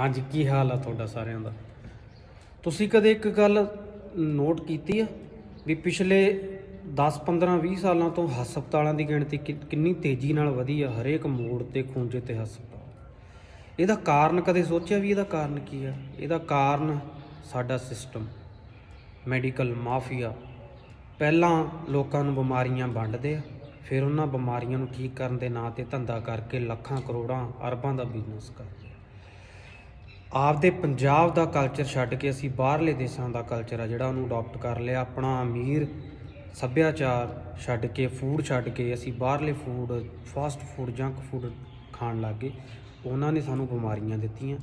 ਹਾਂਜੀ, ਕੀ ਹਾਲ ਆ ਤੁਹਾਡਾ ਸਾਰਿਆਂ ਦਾ? ਤੁਸੀਂ ਕਦੇ ਇੱਕ ਗੱਲ ਨੋਟ ਕੀਤੀ ਆ ਵੀ ਪਿਛਲੇ 10 15 20 ਸਾਲਾਂ ਤੋਂ ਹਸਪਤਾਲਾਂ ਦੀ ਗਿਣਤੀ ਕਿ- ਕਿੰਨੀ ਤੇਜ਼ੀ ਨਾਲ ਵਧੀ ਆ ਹਰੇਕ ਮੋੜ ਤੇ ਖੂੰਜੇ ਤੇ ਹਸਪਤਾਲ? ਇਹਦਾ ਕਾਰਨ ਕਦੇ ਸੋਚਿਆ ਵੀ ਇਹਦਾ ਕਾਰਨ ਕੀ ਆ? ਇਹਦਾ ਕਾਰਨ ਸਾਡਾ ਸਿਸਟਮ ਮੈਡੀਕਲ ਮਾਫੀਆ ਪਹਿਲਾਂ ਲੋਕਾਂ ਨੂੰ ਬਿਮਾਰੀਆਂ ਵੰਡਦੇ ਆ, ਫਿਰ ਉਹਨਾਂ ਬਿਮਾਰੀਆਂ ਨੂੰ ਠੀਕ ਕਰਨ ਦੇ ਨਾਂ ਤੇ ਧੰਦਾ ਕਰਕੇ ਲੱਖਾਂ ਕਰੋੜਾਂ ਅਰਬਾਂ ਦਾ ਬਿਜ਼ਨਸ ਕਰਦੇ ਆਪਦੇ ਪੰਜਾਬ ਦਾ ਕਲਚਰ ਛੱਡ ਕੇ ਅਸੀਂ ਬਾਹਰਲੇ ਦੇਸ਼ਾਂ ਦਾ ਕਲਚਰ ਆ ਜਿਹੜਾ ਉਹਨੂੰ ਅਡਾਪਟ ਕਰ ਲਿਆ, ਆਪਣਾ ਅਮੀਰ ਸੱਭਿਆਚਾਰ ਛੱਡ ਕੇ ਫੂਡ ਛੱਡ ਕੇ ਅਸੀਂ ਬਾਹਰਲੇ food fast food junk food ਖਾਣ ਲੱਗ ਗਏ। ਉਹਨਾਂ ਨੇ ਸਾਨੂੰ ਬਿਮਾਰੀਆਂ ਦਿੱਤੀਆਂ।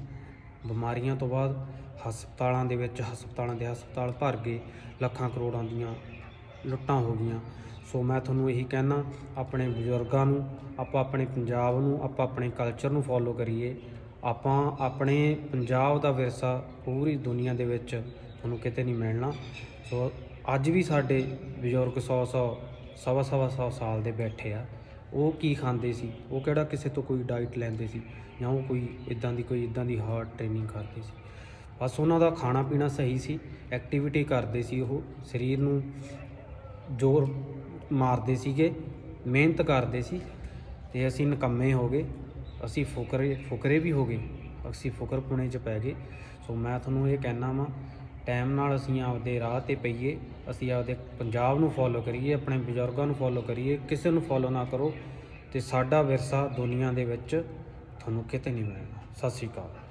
ਬਿਮਾਰੀਆਂ ਤੋਂ ਬਾਅਦ ਹਸਪਤਾਲਾਂ ਦੇ ਵਿੱਚ ਹਸਪਤਾਲਾਂ ਦੇ ਹਸਪਤਾਲ ਭਰ ਗਏ। ਲੱਖਾਂ ਕਰੋੜਾਂ ਦੀਆਂ ਲੁੱਟਾਂ ਹੋ ਗਈਆਂ। ਸੋ ਮੈਂ ਤੁਹਾਨੂੰ ਇਹੀ ਕਹਿਣਾ ਆਪਣੇ ਬਜ਼ੁਰਗਾਂ ਨੂੰ, ਆਪਾਂ ਆਪਣੇ ਪੰਜਾਬ ਨੂੰ, ਆਪਾਂ ਆਪਣੇ ਕਲਚਰ ਨੂੰ ਫੋਲੋ ਕਰੀਏ। ਆਪਾਂ ਆਪਣੇ ਪੰਜਾਬ ਦਾ ਵਿਰਸਾ ਪੂਰੀ ਦੁਨੀਆ ਦੇ ਵਿੱਚ ਤੁਹਾਨੂੰ ਕਿਤੇ ਨਹੀਂ ਮਿਲਣਾ। ਸੋ ਅੱਜ ਵੀ ਸਾਡੇ ਬਜ਼ੁਰਗ 100 100 ਸਵਾ ਸਵਾ ਸੌ ਸਾਲ ਦੇ ਬੈਠੇ ਆ। ਉਹ ਕੀ ਖਾਂਦੇ ਸੀ? ਉਹ ਕਿਹੜਾ ਕਿਸੇ ਤੋਂ ਕੋਈ ਡਾਈਟ ਲੈਂਦੇ ਸੀ? ਜਾਂ ਉਹ ਕੋਈ ਇਦਾਂ ਦੀ ਕੋਈ ਇਦਾਂ ਦੀ ਹਾਰਡ ਟ੍ਰੇਨਿੰਗ ਕਰਦੇ ਸੀ? ਬਸ ਉਹਨਾਂ ਦਾ ਖਾਣਾ ਪੀਣਾ ਸਹੀ ਸੀ ਐਕਟੀਵਿਟੀ ਕਰਦੇ ਸੀ ਉਹ, ਸਰੀਰ ਨੂੰ ਜ਼ੋਰ ਮਾਰਦੇ ਸੀਗੇ, ਮਿਹਨਤ ਕਰਦੇ ਸੀ ਤੇ ਅਸੀਂ ਨਕੰਮੇ ਹੋ ਗਏ। ਅਸੀਂ ਫੁਕਰੇ ਫੁਕਰੇ ਵੀ ਹੋ ਗਏ। ਅਸੀਂ ਫੁਕਰਪੁਣੇ ਚ ਪੈ ਗਏ। ਸੋ ਮੈਂ ਤੁਹਾਨੂੰ ਇਹ ਕਹਿਣਾ ਵਾਂ ਟਾਈਮ ਨਾਲ ਅਸੀਂ ਆਪਦੇ ਰਾਹ ਤੇ ਪਈਏ। ਅਸੀਂ ਆਪਦੇ ਪੰਜਾਬ ਨੂੰ ਫੋਲੋ ਕਰੀਏ, ਆਪਣੇ ਬਜ਼ੁਰਗਾਂ ਨੂੰ ਫੋਲੋ ਕਰੀਏ। ਕਿਸੇ ਨੂੰ ਫੋਲੋ ਨਾ ਕਰੋ ਤੇ ਸਾਡਾ ਵਿਰਸਾ ਦੁਨੀਆ ਦੇ ਵਿੱਚ ਤੁਹਾਨੂੰ ਕਿਤੇ ਨਹੀਂ ਮਿਲਣਾ। ਸਤਿ ਸ਼੍ਰੀ ਅਕਾਲ।